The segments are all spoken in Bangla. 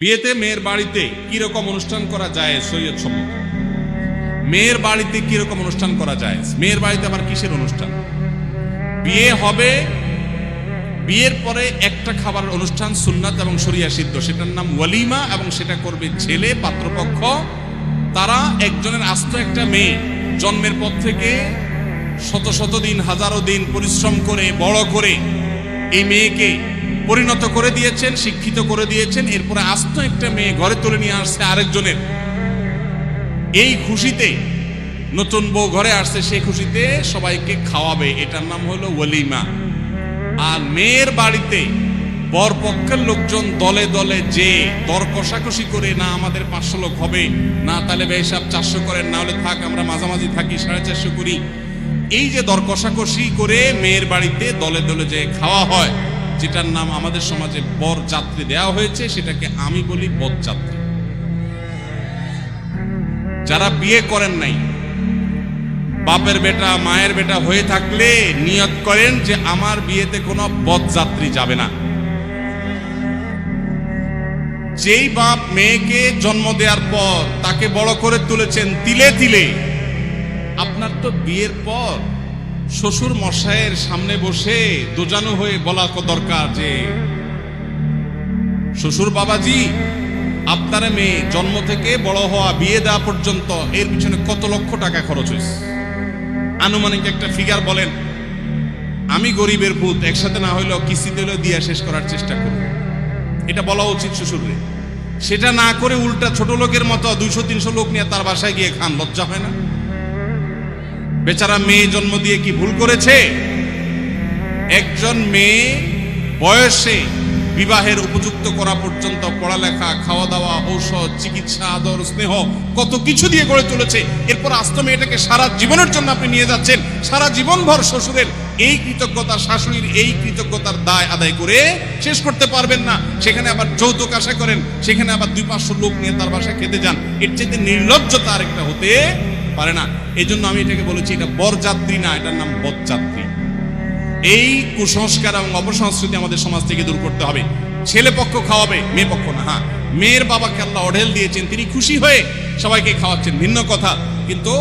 বিয়েতে মেয়ের বাড়িতে কীরকম অনুষ্ঠান করা যায় সৈয়দ সম্মত? মেয়ের বাড়িতে কীরকম অনুষ্ঠান করা যায়? মেয়ের বাড়িতে আবার কিসের অনুষ্ঠান? বিয়ে হবে, বিয়ের পরে একটা খাবার অনুষ্ঠান সুন্নাত এবং সরিয়া সিদ্ধ। সেটার নাম ওয়ালিমা এবং সেটা করবে ছেলে, পাত্রপক্ষ। তারা একজনের আস্ত একটা মেয়ে, জন্মের পর থেকে শত শত দিন, হাজারো দিন পরিশ্রম করে, বড় করে এই মেয়েকে পরিণত করে দিয়েছেন, শিক্ষিত করে দিয়েছেন। এরপরে আস্ত একটা মেয়ে ঘরে তুলে নিয়ে আসছে আরেকজনের। এই খুশিতে নতুন বউ ঘরে আসছে, সেই খুশিতে সবাইকে খাওয়াবে। এটার নাম হলো ওয়ালিমা আর মেয়ের বাড়িতে বর পক্ষের লোকজন দলে দলে যে দর কষাকষি করে, না, আমাদের পাঁচশো লোক হবে, না, তাহলে সাহেব চারশো করেন, না হলে থাক, আমরা মাঝামাঝি থাকি, সাড়ে চারশো করি। এই যে দর কষাকষি করে মেয়ের বাড়িতে দলে দলে যে খাওয়া হয় যেটার নাম আমাদের সমাজে বর যাত্রী দেওয়া হয়েছে, সেটাকে আমি বলি বরযাত্রী যারা বিয়ে করেন নাই, বাপের বেটা, মায়ের বেটা হয়ে থাকলে নিয়ত করেন যে আমার বিয়েতে কোনো বদযাত্রী যাবে না। যেই বাপ মেয়েকে জন্ম দেওয়ার পর তাকে বড় করে তুলেছেন তিলে তিলে, আপনার তো বিয়ের পর শ্বশুর মশাইয়ের সামনে বসে দোজানো হয়ে বলা দরকার যে, শ্বশুর বাবাজি, আপনার মেয়ে জন্ম থেকে বড় হওয়া বিয়ে দেওয়া পর্যন্ত এর পিছনে কত লক্ষ টাকা খরচ হয়েছে? আনুমানিক একটা ফিগার বলেন, আমি গরিবের ভূত, একসাথে না হইলেও কিস্তিতে হলেও দিয়া শেষ করার চেষ্টা করব। এটা বলা উচিত শ্বশুরে সেটা না করে উল্টা ছোট লোকের মতো দুইশো, তিনশো লোক নিয়ে তার বাসায় গিয়ে খান, লজ্জা হয় না? বেচারা মেয়ে জন্ম দিয়ে কি ভুল করেছে? একজন মেয়ে বয়সে বিবাহের উপযুক্ত করা পর্যন্ত পড়ালেখা খাওয়া দাওয়া ঔষধ, চিকিৎসা, আদর, স্নেহ কত কিছু দিয়ে গড়ে তুলেছে এরপর আস্ত মেয়েটাকে সারা জীবনের জন্য আপনি নিয়ে যাচ্ছেন। সারা জীবনভর শ্বশুরের এই কৃতজ্ঞতা, শাশুড়ির এই কৃতজ্ঞতার দায় আদায় করে শেষ করতে পারবেন না। সেখানে আবার যৌতুক আশা করেন, সেখানে আবার দুই পাঁচশো লোক নিয়ে তার বাসায় খেতে যান। এর চাইতে নির্লজ্জতা আরেকটা হতে পারে না। এই জন্য আমি এটাকে বলেছি, এটা বরযাত্রী না, এটার নাম বদযাত্রী। এই কুসংস্কার এবং অপসংস্কৃতি আমাদের সমাজ থেকে দূর করতে হবে। ছেলে পক্ষ খাওয়াবে, মেয়ে পক্ষ না হ্যাঁ। মেয়ের বাবাকে আল্লাহ অঢেল দিয়েছেন, তিনি খুশি হয়ে সবাইকে খাওয়াচ্ছেন, ভিন্ন কথা। কিন্তু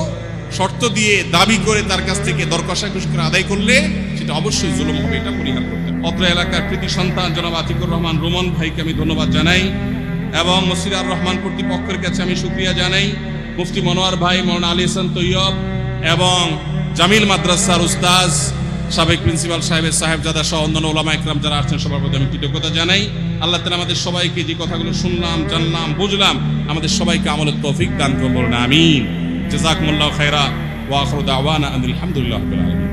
শর্ত দিয়ে দাবি করে তার কাছ থেকে দরকষাকষি করে আদায় করলে সেটা অবশ্যই জুলুম হবে, এটা পরিহার করতে। অত্র এলাকার প্রীতি সন্তান জনাব আতিকুর রহমান রোমন ভাইকে আমি ধন্যবাদ জানাই এবং মসিরার রহমান কর্তৃপক্ষের কাছে আমি সুক্রিয়া জানাই। মুফতি মনোয়ার ভাই মৌলানা আলী হাসান তৈয়ব এবং জামিল মাদ্রাসার উস্তাজ, সাবেক প্রিন্সিপাল সাহেবের সাহেবজাদা সহ অন্যান্য ওলামা একরাম যারা আসছেন সবার প্রতি আমি কৃতজ্ঞতা জানাই। আল্লাহ তালা আমাদের সবাইকে যে কথাগুলো শুনলাম, জানলাম, বুঝলাম, আমাদের সবাইকে আমলের তৌফিক দান করব না আমিন। জাজাকুমুল্লাহ খায়রা ওয়া আখিরু দাওয়ানা আনিল হামদুলিল্লাহ রাব্বিল আলামিন।